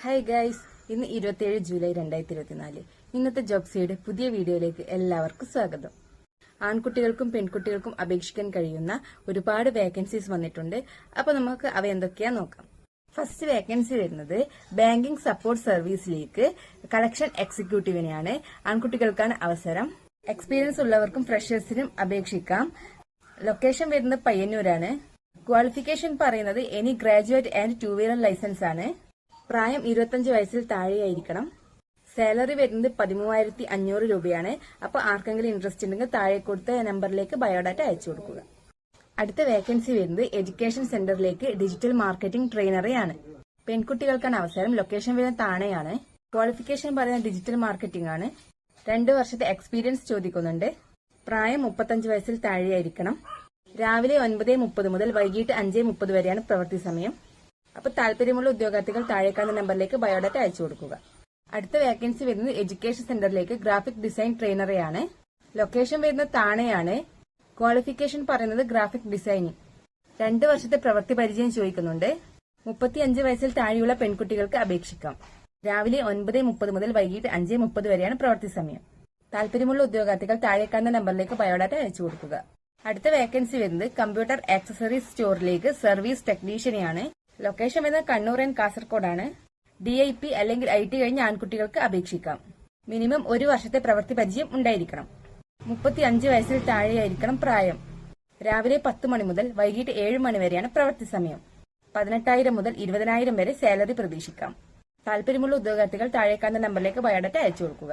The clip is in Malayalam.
ഹായ് ഗൈസ് ഇന്ന് ഇരുപത്തിയേഴ് ജൂലൈ രണ്ടായിരത്തി ഇരുപത്തിനാല് ഇന്നത്തെ ജോബ്സിയുടെ പുതിയ വീഡിയോയിലേക്ക് എല്ലാവർക്കും സ്വാഗതം. ആൺകുട്ടികൾക്കും പെൺകുട്ടികൾക്കും അപേക്ഷിക്കാൻ കഴിയുന്ന ഒരുപാട് വേക്കൻസീസ് വന്നിട്ടുണ്ട്. അപ്പൊ നമുക്ക് അവ എന്തൊക്കെയാ നോക്കാം. ഫസ്റ്റ് വേക്കൻസി വരുന്നത് ബാങ്കിംഗ് സപ്പോർട്ട് സർവീസിലേക്ക് കളക്ഷൻ എക്സിക്യൂട്ടീവിനെയാണ് ആൺകുട്ടികൾക്കാണ് അവസരം. എക്സ്പീരിയൻസ് ഉള്ളവർക്കും ഫ്രഷേഴ്സിനും അപേക്ഷിക്കാം. ലൊക്കേഷൻ വരുന്നത് പയ്യന്നൂരാണ്. ക്വാളിഫിക്കേഷൻ പറയുന്നത് any graduate and two wheeler licence ആണ്. പ്രായം ഇരുപത്തഞ്ച് വയസ്സിൽ താഴെയായിരിക്കണം. സാലറി വരുന്നത് പതിമൂവായിരത്തി അഞ്ഞൂറ് രൂപയാണ്. അപ്പോൾ ആർക്കെങ്കിലും ഇൻട്രസ്റ്റ് ഉണ്ടെങ്കിൽ താഴെ കൊടുത്ത നമ്പറിലേക്ക് ബയോഡാറ്റ അയച്ചു കൊടുക്കുക. അടുത്ത വേക്കൻസി വരുന്നത് എഡ്യൂക്കേഷൻ സെന്ററിലേക്ക് ഡിജിറ്റൽ മാർക്കറ്റിംഗ് ട്രെയിനറെയാണ് പെൺകുട്ടികൾക്കാണ് അവസരം. ലൊക്കേഷൻ വരുന്നത് താണെയാണ് ക്വാളിഫിക്കേഷൻ പറയുന്ന ഡിജിറ്റൽ മാർക്കറ്റിംഗ് ആണ്. രണ്ട് വർഷത്തെ എക്സ്പീരിയൻസ് ചോദിക്കുന്നുണ്ട്. പ്രായം മുപ്പത്തഞ്ച് വയസ്സിൽ താഴെയായിരിക്കണം. രാവിലെ ഒൻപത് മുപ്പത് മുതൽ വൈകിട്ട് അഞ്ച് മുപ്പത് വരെയാണ് പ്രവൃത്തി സമയം. അപ്പൊ താല്പര്യമുള്ള ഉദ്യോഗാർത്ഥികൾ താഴേക്കാണ് നമ്പറിലേക്ക് ബയോഡാറ്റ അയച്ചു കൊടുക്കുക. അടുത്ത വേക്കൻസി വരുന്നത് എഡ്യൂക്കേഷൻ സെന്ററിലേക്ക് ഗ്രാഫിക് ഡിസൈൻ ട്രെയിനറെയാണ്. ലൊക്കേഷൻ വരുന്നത് താണയാണ്. ക്വാളിഫിക്കേഷൻ പറയുന്നത് ഗ്രാഫിക് ഡിസൈനിങ്. രണ്ട് വർഷത്തെ പ്രവൃത്തി പരിചയം ചോദിക്കുന്നുണ്ട്. മുപ്പത്തിയഞ്ച് വയസ്സിൽ താഴെയുള്ള പെൺകുട്ടികൾക്ക് അപേക്ഷിക്കാം. രാവിലെ ഒൻപത് മുപ്പത് മുതൽ വൈകിട്ട് അഞ്ച് മുപ്പത് വരെയാണ് പ്രവൃത്തി സമയം. താല്പര്യമുള്ള ഉദ്യോഗാർത്ഥികൾ താഴേക്കാണ് നമ്പറിലേക്ക് ബയോഡാറ്റ അയച്ചു കൊടുക്കുക. അടുത്ത വേക്കൻസി വരുന്നത് കമ്പ്യൂട്ടർ ആക്സസറീസ് സ്റ്റോറിലേക്ക് സർവീസ് ടെക്നീഷ്യനെയാണ്. ലൊക്കേഷൻ വരുന്നത് കണ്ണൂർ ആൻഡ് കാസർകോടാണ് ഡി ഐ പി അല്ലെങ്കിൽ ഐ ടി കഴിഞ്ഞ ആൺകുട്ടികൾക്ക് അപേക്ഷിക്കാം. മിനിമം ഒരു വർഷത്തെ പ്രവൃത്തി പരിചയം ഉണ്ടായിരിക്കണം. മുപ്പത്തി അഞ്ച് വയസ്സിൽ താഴെയായിരിക്കണം പ്രായം. രാവിലെ പത്ത് മണി മുതൽ വൈകിട്ട് ഏഴ് മണി വരെയാണ് പ്രവൃത്തി സമയം. പതിനെട്ടായിരം മുതൽ ഇരുപതിനായിരം വരെ സാലറി പ്രതീക്ഷിക്കാം. താല്പര്യമുള്ള ഉദ്യോഗാർത്ഥികൾ താഴേക്കാന്ന നമ്പറിലേക്ക് ബയോഡാറ്റ അയച്ചു കൊടുക്കുക.